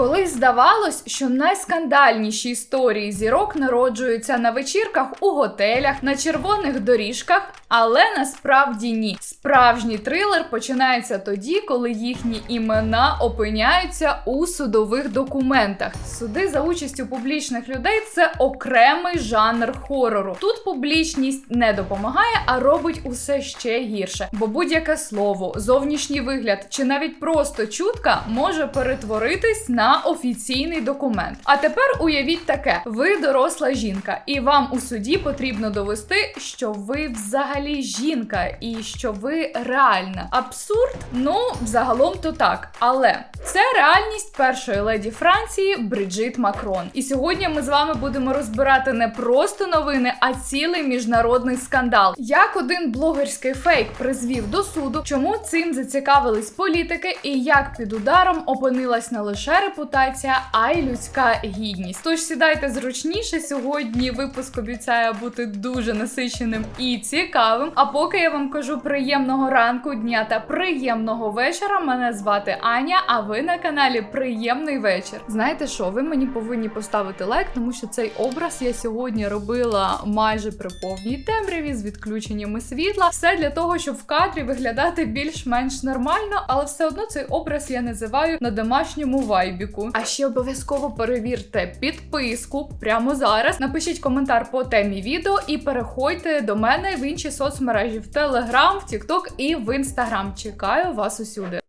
Колись здавалось, що найскандальніші історії зірок народжуються на вечірках у готелях, на червоних доріжках, але насправді ні. Справжній трилер починається тоді, коли їхні імена опиняються у судових документах. Суди за участю публічних людей це окремий жанр хорору. Тут публічність не допомагає, а робить усе ще гірше. Бо будь-яке слово, зовнішній вигляд чи навіть просто чутка може перетворитись на офіційний документ. А тепер уявіть таке: ви доросла жінка, і вам у суді потрібно довести, що ви взагалі жінка і що ви реальна. Абсурд? Ну, загалом то так. Але це реальність першої леді Франції Бриджит Макрон. І сьогодні ми з вами будемо розбирати не просто новини, а цілий міжнародний скандал. Як один блогерський фейк призвів до суду, чому цим зацікавились політики, і як під ударом опинилась не лише репутація, а й людська гідність. Тож сідайте зручніше. Сьогодні випуск обіцяє бути дуже насиченим і цікавим. А поки я вам кажу приємного ранку, дня та приємного вечора. Мене звати Аня. А ви на каналі Приємний вечір. Знаєте що? Ви мені повинні поставити лайк, тому що цей образ я сьогодні робила майже при повній темряві з відключеннями світла. Все для того, щоб в кадрі виглядати більш-менш нормально, але все одно цей образ я називаю на домашньому вайбіку. А ще обов'язково перевірте підписку прямо зараз. Напишіть коментар по темі відео і переходьте до мене в інші соцмережі в Телеграм, в Тікток і в Інстаграм. Чекаю вас усюди.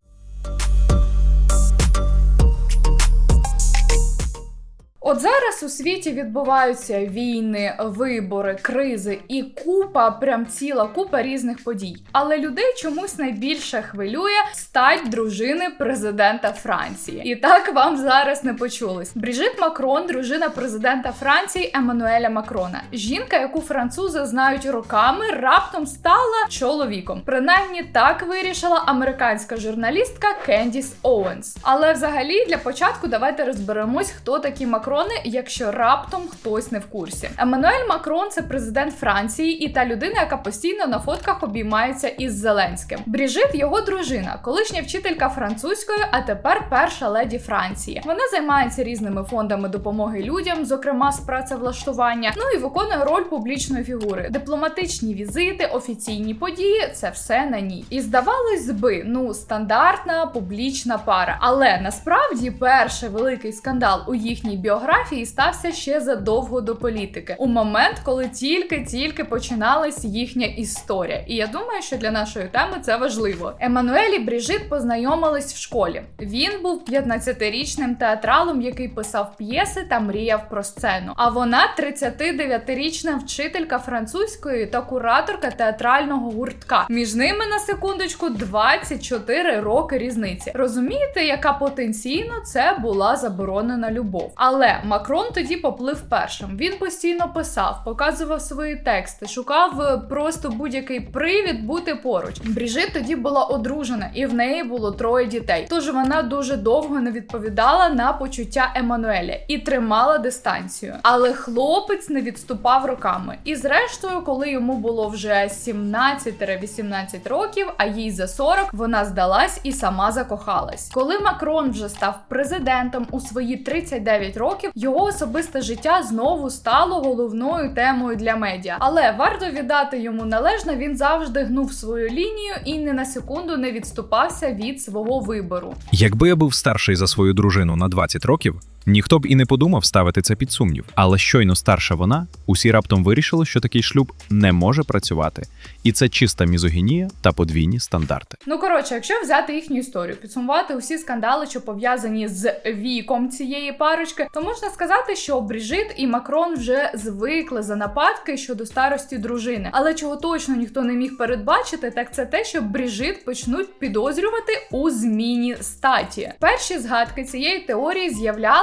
От зараз у світі відбуваються війни, вибори, кризи і купа, прям ціла купа різних подій. Але людей чомусь найбільше хвилює стать дружини президента Франції. І так вам зараз не почулось. Бріжит Макрон, дружина президента Франції Еммануеля Макрона. Жінка, яку французи знають роками, раптом стала чоловіком. Принаймні так вирішила американська журналістка Кендіс Оуенс. Але взагалі для початку давайте розберемось, хто такі Макрони, якщо раптом хтось не в курсі. Еммануель Макрон це президент Франції і та людина, яка постійно на фотках обіймається із Зеленським. Бріжит його дружина, колишня вчителька французької, а тепер перша леді Франції. Вона займається різними фондами допомоги людям, зокрема з працевлаштування. Ну і виконує роль публічної фігури. Дипломатичні візити, офіційні події це все на ній. І здавалось би, ну стандартна публічна пара. Але насправді перший великий скандал у їхній біографії стався ще задовго до політики, у момент, коли тільки-тільки починалась їхня історія. І я думаю, що для нашої теми це важливо. Еммануель Бріжит познайомились в школі. Він був 15-річним театралом, який писав п'єси та мріяв про сцену. А вона 39-річна вчителька французької та кураторка театрального гуртка. Між ними на секундочку 24 роки різниці. Розумієте, яка потенційно це була заборонена любов? Але Макрон тоді поплив першим. Він постійно писав, показував свої тексти, шукав е, просто будь-який привід бути поруч. Бріжит тоді була одружена, і в неї було троє дітей. Тож вона дуже довго не відповідала на почуття Еммануеля і тримала дистанцію. Але хлопець не відступав роками. І зрештою, коли йому було вже 17-18 років, а їй за 40, вона здалась і сама закохалась. Коли Макрон вже став президентом у свої 39 років, його особисте життя знову стало головною темою для медіа. Але варто віддати йому належне, він завжди гнув свою лінію і не на секунду не відступався від свого вибору. Якби я був старший за свою дружину на 20 років, ніхто б і не подумав ставити це під сумнів. Але щойно старша вона, усі раптом вирішили, що такий шлюб не може працювати, і це чиста мізогінія та подвійні стандарти. Ну коротше, якщо взяти їхню історію, підсумувати усі скандали, що пов'язані з віком цієї парочки, то можна сказати, що Бріжит і Макрон вже звикли за нападки щодо старості дружини. Але чого точно ніхто не міг передбачити, так це те, що Бріжит почнуть підозрювати у зміні статі. Перші згадки цієї теорії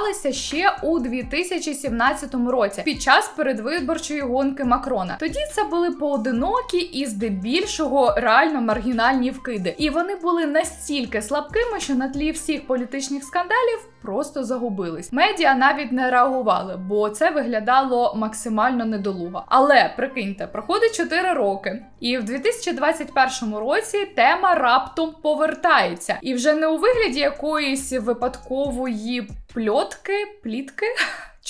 з'являлися ще у 2017 році під час передвиборчої гонки Макрона. Тоді це були поодинокі і здебільшого реально маргінальні вкиди. І вони були настільки слабкими, що на тлі всіх політичних скандалів просто загубились. Медіа навіть не реагували, бо це виглядало максимально недолуго. Але прикиньте, проходить 4 роки, і в 2021 році тема раптом повертається, і вже не у вигляді якоїсь випадкової пльотки, плітки.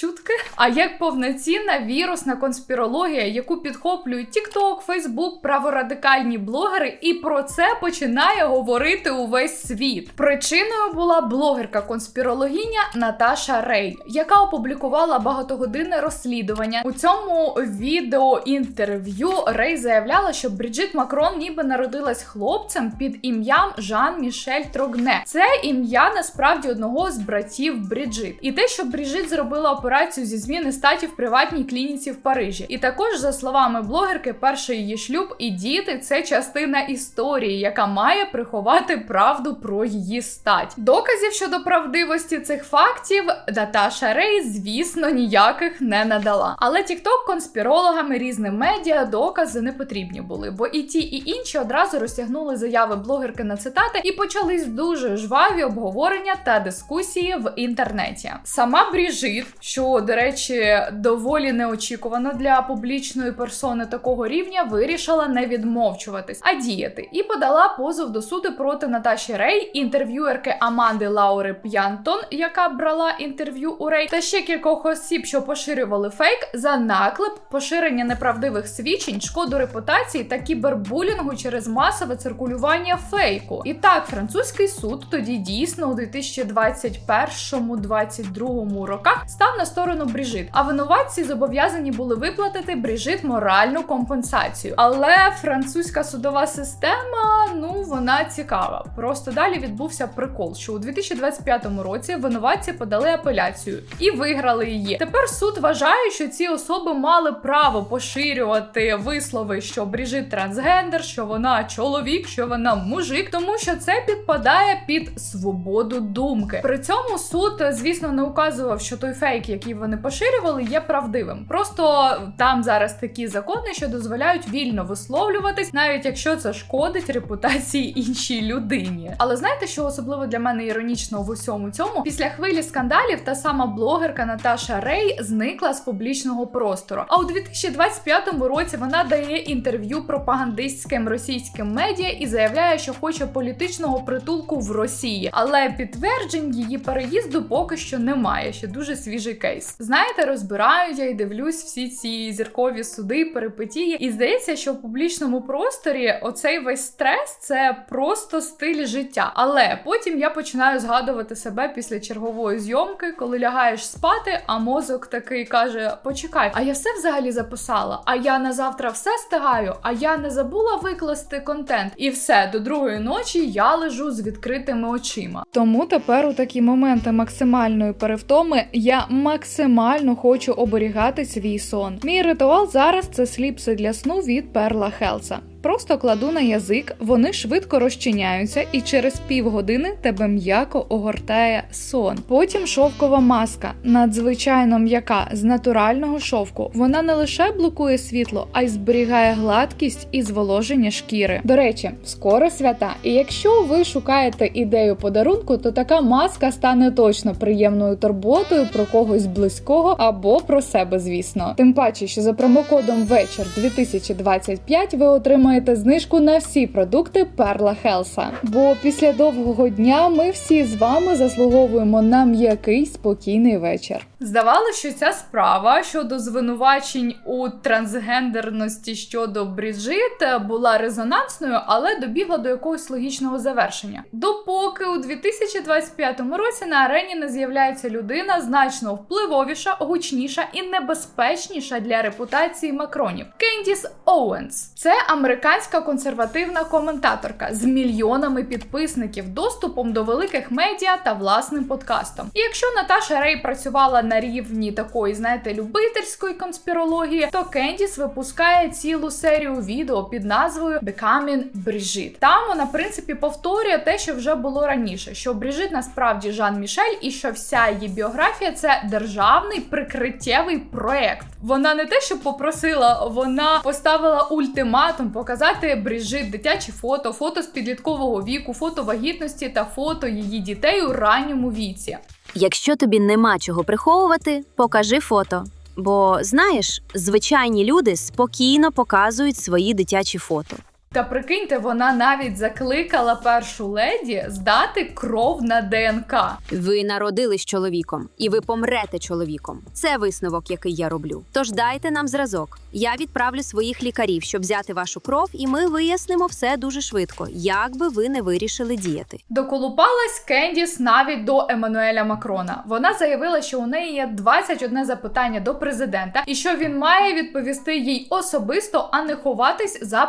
Чутки, а як повноцінна вірусна конспірологія, яку підхоплюють TikTok, Facebook, праворадикальні блогери, і про це починає говорити увесь світ. Причиною була блогерка конспірологиня Наташа Рей, яка опублікувала багатогодинне розслідування. У цьому відео інтерв'ю Рей заявляла, що Бріджит Макрон ніби народилась хлопцем під ім'ям Жан Мішель Трогне. Це ім'я насправді одного з братів Бріджит. І те, що Бріджит зробила операцію зі зміни статі в приватній клініці в Парижі. І також, за словами блогерки, перший її шлюб і діти це частина історії, яка має приховати правду про її стать. Доказів щодо правдивості цих фактів Наташа Рей, звісно, ніяких не надала. Але TikTok конспірологам і різним медіа докази не потрібні були, бо і ті, і інші одразу розтягнули заяви блогерки на цитати і почались дуже жваві обговорення та дискусії в інтернеті. Сама Бріжит, що, до речі, доволі неочікувано для публічної персони такого рівня, вирішила не відмовчуватись, а діяти, і подала позов до суду проти Наташі Рей, інтерв'юерки Аманди Лаури П'янтон, яка брала інтерв'ю у Рей, та ще кількох осіб, що поширювали фейк за наклеп, поширення неправдивих свідчень, шкоду репутації та кібербулінгу через масове циркулювання фейку. І так, французький суд тоді дійсно у 2021-2022 роках став на сторону Бріжит, а винуватці зобов'язані були виплатити Бріжит моральну компенсацію. Але французька судова система, ну вона цікава. Просто далі відбувся прикол, що у 2025 році винуватці подали апеляцію і виграли її. Тепер суд вважає, що ці особи мали право поширювати вислови, що Бріжит трансгендер, що вона чоловік, що вона мужик, тому що це підпадає під свободу думки. При цьому суд, звісно, не указував, що той фейк, який вони поширювали, є правдивим. Просто там зараз такі закони, що дозволяють вільно висловлюватись, навіть якщо це шкодить репутації іншій людині. Але знаєте, що особливо для мене іронічно в усьому цьому? Після хвилі скандалів та сама блогерка Наташа Рей зникла з публічного простору. А у 2025 році вона дає інтерв'ю пропагандистським російським медіа і заявляє, що хоче політичного притулку в Росії, але підтверджень її переїзду поки що немає. Ще дуже свіжий кейс. Знаєте, розбираю я і дивлюсь всі ці зіркові суди, перипетії, і здається, що в публічному просторі оцей весь стрес це просто стиль життя. Але потім я починаю згадувати себе після чергової зйомки, коли лягаєш спати, а мозок такий каже: Почекай, а я все взагалі записала. А я на завтра все стигаю, а я не забула викласти контент. І все до другої ночі я лежу з відкритими очима. Тому тепер у такі моменти максимальної перевтоми я максимально хочу оберігати свій сон. Мій ритуал зараз це сліпси для сну від Перла Хелса. Просто кладу на язик, вони швидко розчиняються, і через півгодини тебе м'яко огортає сон. Потім шовкова маска, надзвичайно м'яка з натурального шовку. Вона не лише блокує світло, а й зберігає гладкість і зволоження шкіри. До речі, скоро свята. І якщо ви шукаєте ідею подарунку, то така маска стане точно приємною турботою про когось близького або про себе, звісно. Тим паче, що за промокодом вечір 2025 ви отримаєте знижку на всі продукти Перла Хелса. Бо після довгого дня ми всі з вами заслуговуємо на м'який спокійний вечір. Здавалося, що ця справа щодо звинувачень у трансгендерності щодо Бріджит була резонансною, але добігла до якогось логічного завершення. Допоки у 2025 році на арені не з'являється людина значно впливовіша, гучніша і небезпечніша для репутації Макронів Кендіс Оуенс. Це американська консервативна коментаторка з мільйонами підписників, доступом до великих медіа та власним подкастом. І якщо Наташа Рей працювала на рівні такої, знаєте, любительської конспірології, то Кендіс випускає цілу серію відео під назвою Becoming Bridget. Там вона, в принципі, повторює те, що вже було раніше: що Бріжит насправді Жан Мішель, і що вся її біографія це державний прикриттєвий проект. Вона не те, що попросила, вона поставила ультиматум показати Бріжит дитячі фото, фото з підліткового віку, фото вагітності та фото її дітей у ранньому віці. Якщо тобі нема чого приховувати, покажи фото. Бо знаєш, звичайні люди спокійно показують свої дитячі фото. Та прикиньте, вона навіть закликала першу леді здати кров на ДНК. Ви народились чоловіком, і ви помрете чоловіком. Це висновок, який я роблю. Тож дайте нам зразок. Я відправлю своїх лікарів, щоб взяти вашу кров, і ми вияснимо все дуже швидко, як би ви не вирішили діяти. Доколупалась Кендіс навіть до Еммануеля Макрона. Вона заявила, що у неї є 21 запитання до президента, і що він має відповісти їй особисто, а не ховатись за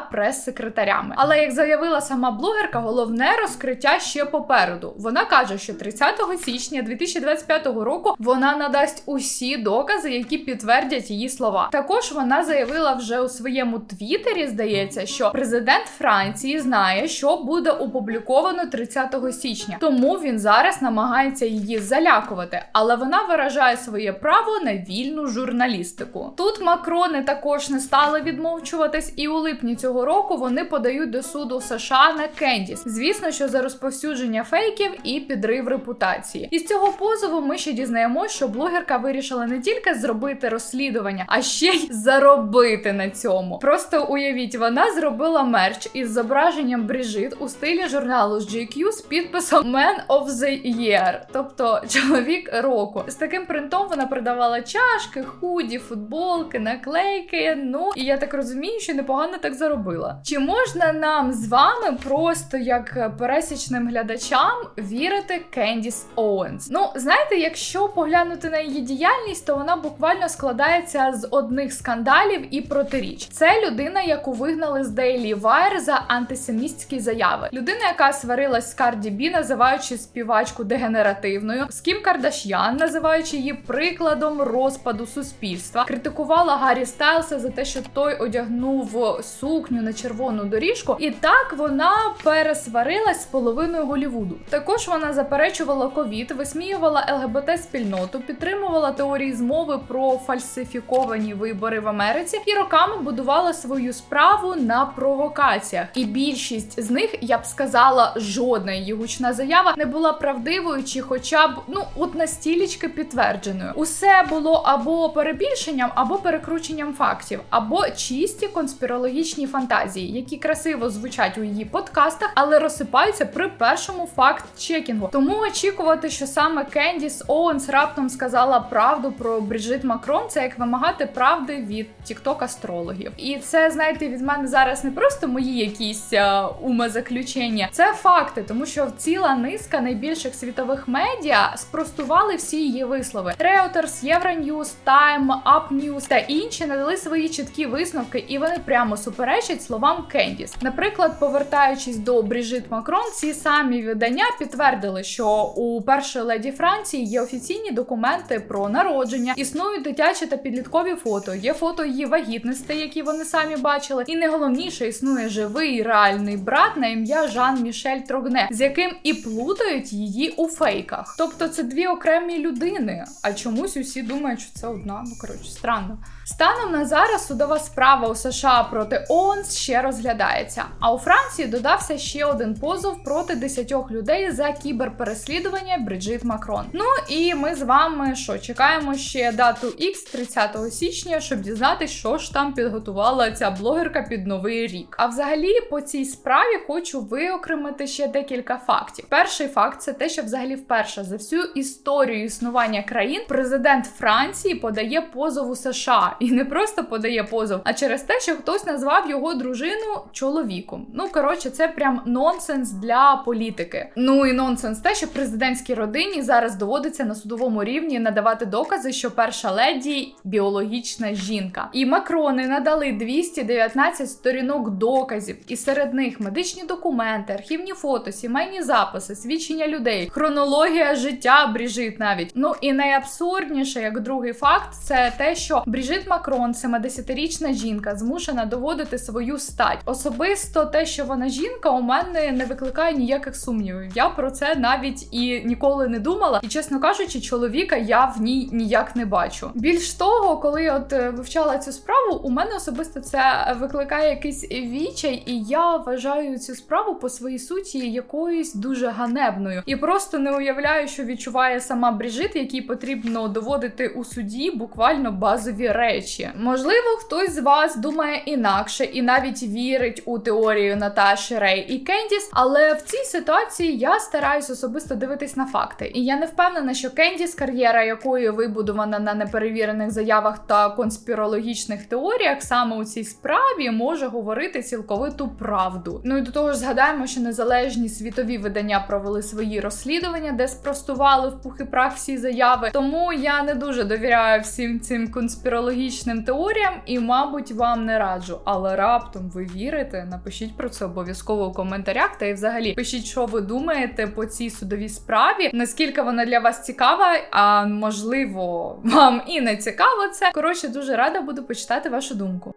прес-секретарями. Але як заявила сама блогерка, головне розкриття ще попереду. Вона каже, що 30 січня 2025 року вона надасть усі докази, які підтвердять її слова. Також вона заявила вже у своєму твіттері, здається, що президент Франції знає, що буде опубліковано 30 січня, тому він зараз намагається її залякувати, але вона виражає своє право на вільну журналістику. Тут Макрони також не стали відмовчуватись, і у липні цього року вони подають до суду США на Кендіс. Звісно, що за розповсюдження фейків і підрив репутації. Із цього позову ми ще дізнаємося, що блогерка вирішила не тільки зробити розслідування, а ще й заробити на цьому. Просто уявіть, вона зробила мерч із зображенням Бріжит у стилі журналу з GQ з підписом Man of the Year, тобто чоловік року. З таким принтом вона продавала чашки, худі, футболки, наклейки. Ну і я так розумію, що непогано так заробила. Чи можна нам з вами просто як пересічним глядачам вірити Кендіс Оуенс? Ну, знаєте, якщо поглянути на її діяльність, то вона буквально складається з одних скандалів і протиріч. Це людина, яку вигнали з Daily Wire за антисемістські заяви. Людина, яка сварилась з Карді Бі, називаючи співачку дегенеративною, з Кім Кардаш'ян, називаючи її прикладом розпаду суспільства, критикувала Гаррі Стайлса за те, що той одягнув сукню на червону доріжку, і так вона пересварилась з половиною Голівуду. Також вона заперечувала ковід, висміювала ЛГБТ спільноту, підтримувала теорії змови про фальсифіковані вибори в Америці і роками будувала свою справу на провокаціях. І більшість з них, я б сказала, жодна її гучна заява не була правдивою, чи хоча б ну от настілічки підтвердженою. Усе було або перебільшенням, або перекрученням фактів, або чисті конспірологічні фантазії, які красиво звучать у її подкастах, але розсипаються при першому факт-чекінгу. Тому очікувати, що саме Кендіс Оуенс раптом сказала правду про Бріджит Макрон, це як вимагати правди від тікток-астрологів. І це, знаєте, від мене зараз не просто мої якісь е, умозаключення, це факти, тому що ціла низка найбільших світових медіа спростували всі її вислови. Reuters, Euronews, Time, Up та інші надали свої чіткі висновки, і вони прямо суперечать словам Кендіс. Наприклад, повертаючись до Бріжит Макрон, ці самі видання підтвердили, що у першої леді Франції є офіційні документи про народження, існують дитячі та підліткові фото, є фото її вагітності, які вони самі бачили. І найголовніше існує живий реальний брат на ім'я Жан Мішель Трогне, з яким і плутають її у фейках. Тобто це дві окремі людини. А чомусь усі думають, що це одна. Ну коротше, странно. Станом на зараз судова справа у США проти ООН ще розглядається. А у Франції додався ще один позов проти 10 людей за кіберпереслідування Бриджит Макрон. Ну і ми з вами що чекаємо ще дату X 30 січня, щоб дізнатися, що ж там підготувала ця блогерка під новий рік. А взагалі по цій справі хочу виокремити ще декілька фактів. Перший факт це те, що взагалі вперше за всю історію існування країн президент Франції подає позов у США і не просто подає позов, а через те, що хтось назвав його дружину чоловіком. Ну коротше, це прям нонсенс для політики. Ну і нонсенс те, що президентській родині зараз доводиться на судовому рівні надавати докази, що перша леді біологічна жінка. І Макрони надали 219 сторінок доказів, і серед них медичні документи, архівні фото, сімейні записи, свідчення людей, хронологія життя Бріжит навіть. Ну і найабсурдніше, як другий факт, це те, що Бріжит Макрон, 70-річна жінка, змушена доводити свою стать Особисто те, що вона жінка, у мене не викликає ніяких сумнівів. Я про це навіть і ніколи не думала. І чесно кажучи, чоловіка я в ній ніяк не бачу. Більш того, коли от е, вивчала цю справу, у мене особисто це викликає якийсь відчай, і я вважаю цю справу по своїй суті якоюсь дуже ганебною. І просто не уявляю, що відчуває сама Бріжит, якій потрібно доводити у суді буквально базові речі. Можливо, хтось з вас думає інакше і навіть вірить у теорію Наташі Рей і Кендіс, але в цій ситуації я стараюсь особисто дивитись на факти. І я не впевнена, що Кендіс, кар'єра якої вибудована на неперевірених заявах та конспірологічних теоріях, саме у цій справі може говорити цілковиту правду. Ну і до того ж, згадаємо, що незалежні світові видання провели свої розслідування, де спростували в пух і прах всі заяви. Тому я не дуже довіряю всім цим конспірологічним теоріям і, мабуть, вам не раджу. Але раптом ви вірите? Напишіть про це обов'язково у коментарях. Та й взагалі пишіть, що ви думаєте по цій судовій справі, наскільки вона для вас цікава, а можливо, вам і не цікаво це. Коротше, дуже рада буду почитати вашу думку.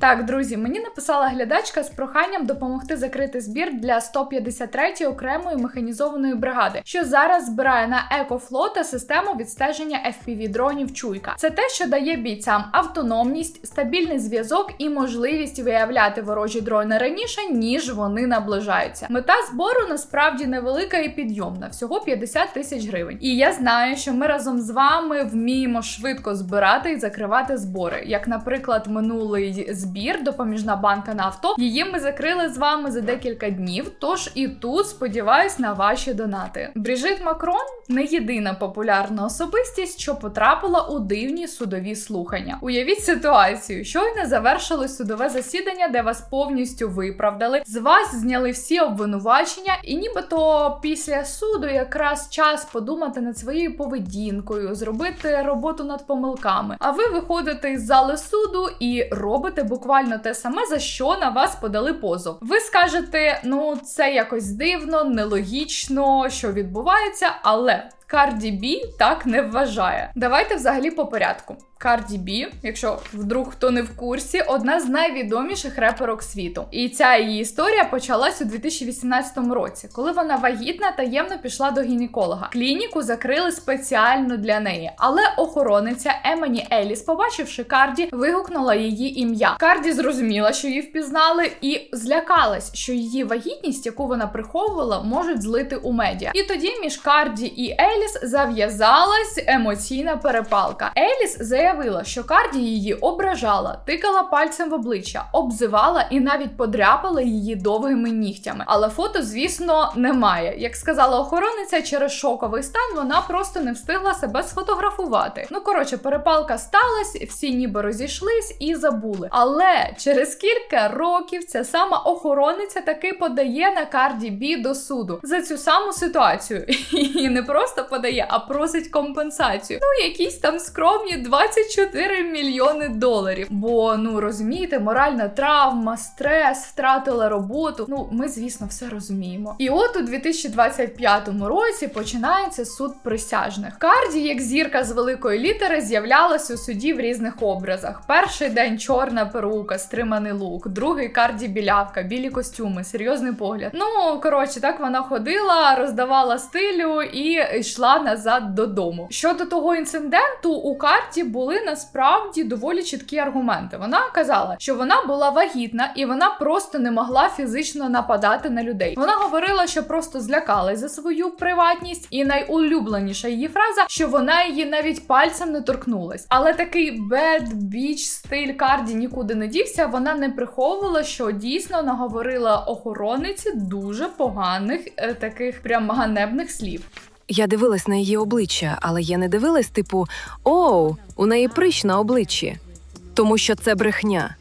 Так, друзі, мені написала глядачка з проханням допомогти закрити збір для 153-ї окремої механізованої бригади, що зараз збирає на екофлота систему відстеження fpv дронів Чуйка. Це те, що дає бійцям автономність, стабільний зв'язок і можливість виявляти ворожі дрони раніше, ніж вони наближаються. Мета збору насправді невелика і підйомна, всього 50 тисяч гривень. І я знаю, що ми разом з вами вміємо швидко збирати і закривати збори, як, наприклад, минулий збір допоміжна банка на авто. Її ми закрили з вами за декілька днів. Тож і тут сподіваюсь на ваші донати. Бріжит Макрон не єдина популярна особистість, що потрапила у дивні судові слухання. Уявіть ситуацію, щойно завершили судове засідання, де вас повністю виправдали. З вас зняли всі обвинувачення, і нібито після суду якраз час подумати над своєю поведінкою, зробити роботу над помилками. А ви виходите із зали суду і робите буквально те саме, за що на вас подали позов. Ви скажете, ну це якось дивно, нелогічно, що відбувається, але. Карді Бі так не вважає. Давайте взагалі по порядку. Карді Бі, якщо вдруг хто не в курсі, одна з найвідоміших реперок світу. І ця її історія почалась у 2018 році, коли вона вагітна таємно пішла до гінеколога. Клініку закрили спеціально для неї, але охорониця Емані Еліс, побачивши Карді, вигукнула її ім'я. Карді зрозуміла, що її впізнали, і злякалась, що її вагітність, яку вона приховувала, можуть злити у медіа. І тоді між Карді і Еліс зав'язалась емоційна перепалка. Еліс заявила, що Карді її ображала, тикала пальцем в обличчя, обзивала і навіть подряпала її довгими нігтями. Але фото, звісно, немає. Як сказала охорониця, через шоковий стан вона просто не встигла себе сфотографувати. Ну коротше, перепалка сталася, всі ніби розійшлись і забули. Але через кілька років ця сама охорониця таки подає на Карді Бі до суду за цю саму ситуацію. І не просто подає, а просить компенсацію. Ну, якісь там скромні 24 мільйони доларів. Бо, ну розумієте, моральна травма, стрес, втратила роботу. Ну, ми, звісно, все розуміємо. І от у 2025 році починається суд присяжних. Карді, як зірка з великої літери, з'являлась у суді в різних образах. Перший день чорна перука, стриманий лук, другий карді білявка, білі костюми, серйозний погляд. Ну коротше, так вона ходила, роздавала стилю і йшла назад додому. Щодо того інциденту, у карті були насправді доволі чіткі аргументи. Вона казала, що вона була вагітна і вона просто не могла фізично нападати на людей. Вона говорила, що просто злякалась за свою приватність, і найулюбленіша її фраза, що вона її навіть пальцем не торкнулась. Але такий bitch стиль Карді нікуди не дівся. Вона не приховувала, що дійсно наговорила охоронниці дуже поганих е, таких прям ганебних слів. Я дивилась на її обличчя, але я не дивилась, типу, оу, у неї прищ на обличчі. Тому що це брехня.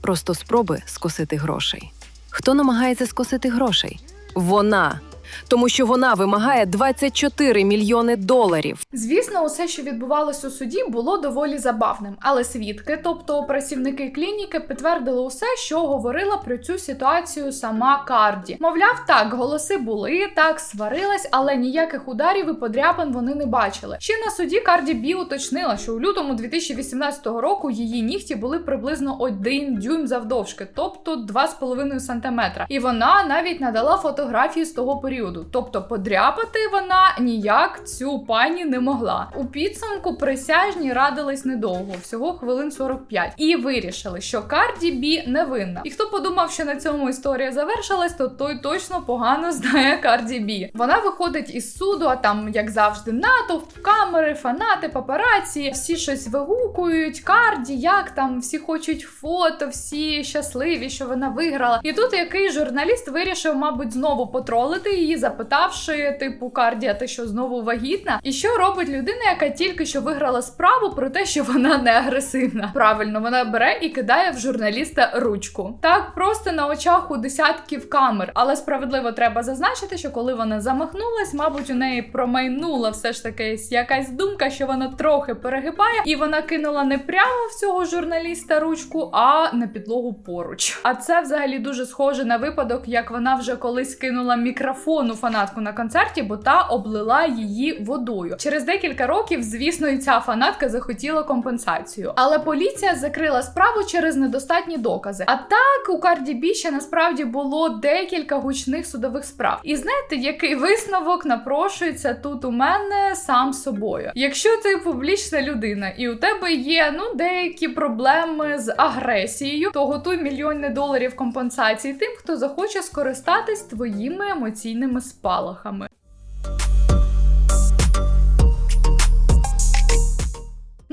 Просто спроби скосити грошей. Хто намагається скосити грошей? Вона. Тому що вона вимагає 24 мільйони доларів. Звісно, усе, що відбувалось у суді, було доволі забавним, але свідки, тобто працівники клініки, підтвердили усе, що говорила про цю ситуацію сама Карді. Мовляв, так, голоси були, так сварилась, але ніяких ударів і подряпин вони не бачили. Ще на суді Карді Бі уточнила, що у лютому 2018 року її нігті були приблизно 1 дюйм завдовжки, тобто 2,5 сантиметра. І вона навіть надала фотографії з того періоду. Тобто подряпати вона ніяк цю пані не могла. У підсумку присяжні радились недовго, всього хвилин 45, і вирішили, що Карді Бі невинна. І хто подумав, що на цьому історія завершилась, то той точно погано знає Карді Бі. Вона виходить із суду, а там, як завжди, натовп, камери, фанати, папараці, всі щось вигукують. Карді, як там, всі хочуть фото, всі щасливі, що вона виграла. І тут який журналіст вирішив, мабуть, знову потролити її, запитавши, типу, Карді, а ти що знову вагітна? І що робить людина, яка тільки що виграла справу про те, що вона не агресивна? Правильно, вона бере і кидає в журналіста ручку. Так просто на очах у десятків камер. Але справедливо треба зазначити, що коли вона замахнулась, мабуть, у неї промайнула все ж таки якась думка, що вона трохи перегибає, і вона кинула не прямо в цього журналіста ручку, а на підлогу поруч. А це взагалі дуже схоже на випадок, як вона вже колись кинула мікрофон у фанатку на концерті, бо та облила її водою. Через декілька років, звісно, і ця фанатка захотіла компенсацію. Але поліція закрила справу через недостатні докази. А так у Карді Бі ще насправді було декілька гучних судових справ. І знаєте, який висновок напрошується тут у мене сам собою? Якщо ти публічна людина і у тебе є ну деякі проблеми з агресією, то готуй мільйони доларів компенсації тим, хто захоче скористатись твоїми емоційними спалахами.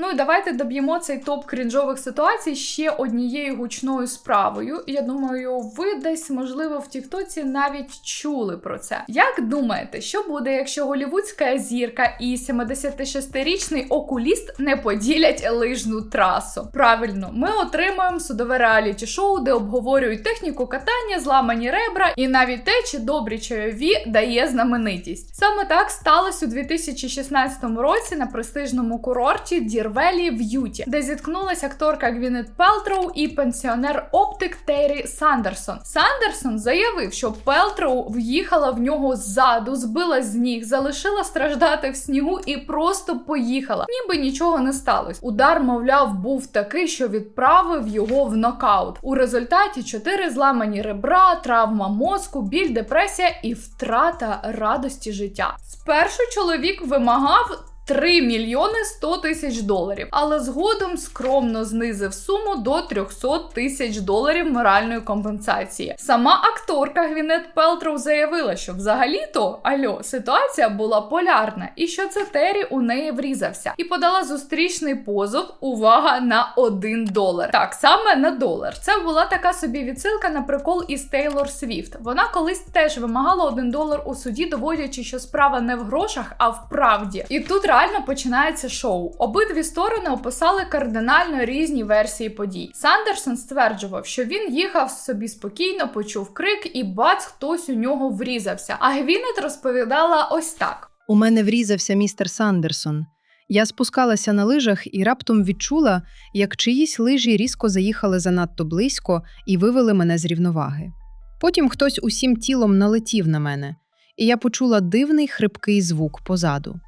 Ну і давайте доб'ємо цей топ крінжових ситуацій ще однією гучною справою. Я думаю, ви десь, можливо, в Тіктоці навіть чули про це. Як думаєте, що буде, якщо голівудська зірка і 76-річний окуліст не поділять лижну трасу? Правильно, ми отримаємо судове реаліті шоу, де обговорюють техніку катання, зламані ребра і навіть те, чи добрі чайові дає знаменитість. Саме так сталося у 2016 році на престижному курорті Дірвелі в Юті, де зіткнулася акторка Гвінет Пелтроу і пенсіонер оптик Террі Сандерсон. Сандерсон заявив, що Пелтроу в'їхала в нього ззаду, збила з ніг, залишила страждати в снігу і просто поїхала. Ніби нічого не сталося. Удар, мовляв, був такий, що відправив його в нокаут. У результаті чотири зламані ребра, травма мозку, біль, депресія і втрата радості життя. Спершу чоловік вимагав. 3 мільйони 100 тисяч доларів, але згодом скромно знизив суму до 300 тисяч доларів моральної компенсації. Сама акторка Гвінет Пелтроу заявила, що взагалі-то альо ситуація була полярна, і що це Террі у неї врізався, і подала зустрічний позов. Увага на 1 долар. Так, саме на долар. Це була така собі відсилка на прикол із Тейлор Свіфт. Вона колись теж вимагала 1 долар у суді, доводячи, що справа не в грошах, а в правді. І тут реально починається шоу. Обидві сторони описали кардинально різні версії подій. Сандерсон стверджував, що він їхав собі спокійно, почув крик, і бац, хтось у нього врізався. А Гвінет розповідала ось так. У мене врізався містер Сандерсон. Я спускалася на лижах і раптом відчула, як чиїсь лижі різко заїхали занадто близько і вивели мене з рівноваги. Потім хтось усім тілом налетів на мене, і я почула дивний хрипкий звук позаду.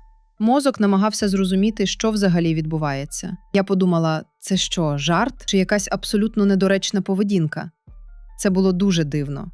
Мозок намагався зрозуміти, що взагалі відбувається. Я подумала, це що, жарт чи якась абсолютно недоречна поведінка? Це було дуже дивно.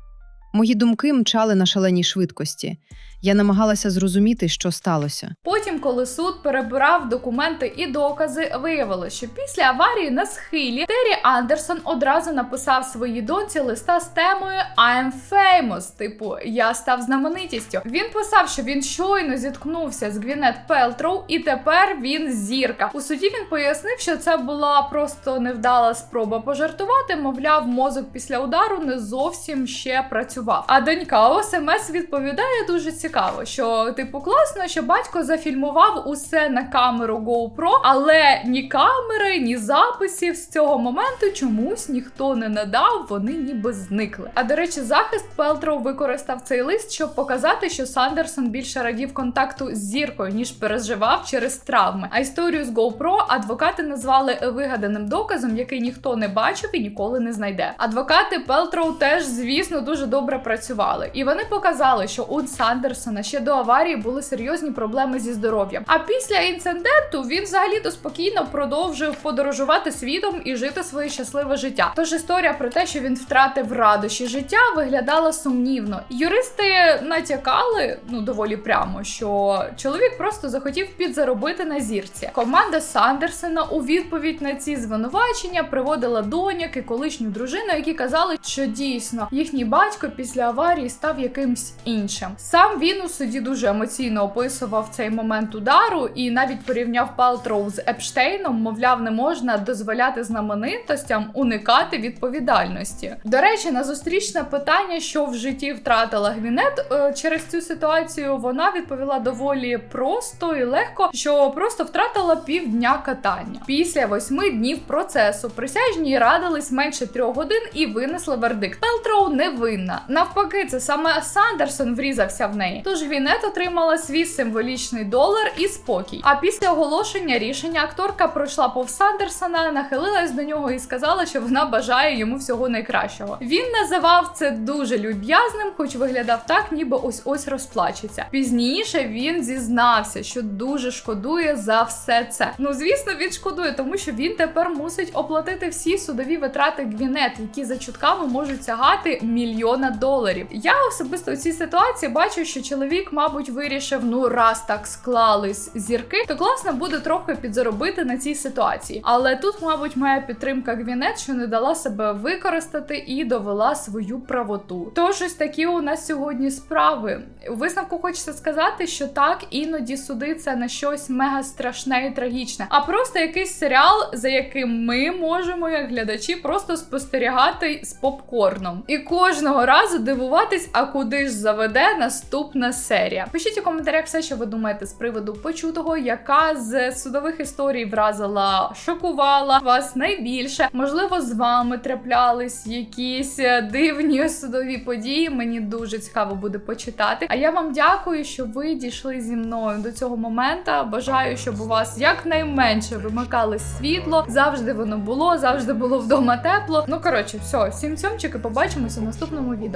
Мої думки мчали на шаленій швидкості. Я намагалася зрозуміти, що сталося. Потім, коли суд перебирав документи і докази, виявилося, що після аварії на схилі Террі Андерсон одразу написав своїй доньці листа з темою I'm famous, типу Я став знаменитістю. Він писав, що він щойно зіткнувся з Гвінет Пелтроу, і тепер він зірка. У суді він пояснив, що це була просто невдала спроба пожартувати. Мовляв, мозок після удару не зовсім ще працював. Працював. А донька у СМС відповідає дуже цікаво, що типу класно, що батько зафільмував усе на камеру GoPro, але ні камери, ні записів з цього моменту чомусь ніхто не надав, вони ніби зникли. А до речі, захист Пелтроу використав цей лист, щоб показати, що Сандерсон більше радів контакту з зіркою, ніж переживав через травми. А історію з GoPro адвокати назвали вигаданим доказом, який ніхто не бачив і ніколи не знайде. Адвокати Пелтроу теж, звісно, дуже добре працювали, і вони показали, що у Сандерсона ще до аварії були серйозні проблеми зі здоров'ям. А після інциденту він взагалі-то спокійно продовжив подорожувати світом і жити своє щасливе життя. Тож історія про те, що він втратив радощі життя, виглядала сумнівно. Юристи натякали ну доволі прямо, що чоловік просто захотів підзаробити на зірці. Команда Сандерсена у відповідь на ці звинувачення приводила доняк і колишню дружину, які казали, що дійсно їхній батько після аварії став якимсь іншим. Сам він у суді дуже емоційно описував цей момент удару і навіть порівняв Пелтроу з Епштейном, мовляв, не можна дозволяти знаменитостям уникати відповідальності. До речі, на зустрічне питання, що в житті втратила Гвінет е, через цю ситуацію, вона відповіла доволі просто і легко, що просто втратила півдня катання. Після восьми днів процесу присяжні радились менше трьох годин і винесли вердикт. Пелтроу невинна. Навпаки, це саме Сандерсон врізався в неї. Тож Гвінет отримала свій символічний долар і спокій. А після оголошення рішення акторка пройшла повз Сандерсона, нахилилась до нього і сказала, що вона бажає йому всього найкращого. Він називав це дуже люб'язним, хоч виглядав так, ніби ось ось розплачеться. Пізніше він зізнався, що дуже шкодує за все це. Ну звісно, він шкодує, тому що він тепер мусить оплатити всі судові витрати Гвінет, які за чутками можуть сягати мільйона доларів. Я особисто у цій ситуації бачу, що чоловік, мабуть, вирішив: ну раз так склались зірки, то класно буде трохи підзаробити на цій ситуації. Але тут, мабуть, моя підтримка Гвінет, що не дала себе використати і довела свою правоту. Тож ось такі у нас сьогодні справи. У висновку хочеться сказати, що так іноді суди це на щось мега страшне і трагічне, а просто якийсь серіал, за яким ми можемо, як глядачі, просто спостерігати з попкорном і кожного разу дивуватись, а куди ж заведе наступна серія. Пишіть у коментарях все, що ви думаєте з приводу почутого, яка з судових історій вразила, шокувала вас найбільше. Можливо, з вами траплялись якісь е, дивні судові події. Мені дуже цікаво буде почитати. А я вам дякую, що ви дійшли зі мною до цього моменту. Бажаю, щоб у вас якнайменше вимикали світло. Завжди воно було, завжди було вдома тепло. Ну коротше, все, всім цьомчики, побачимося в наступному відео.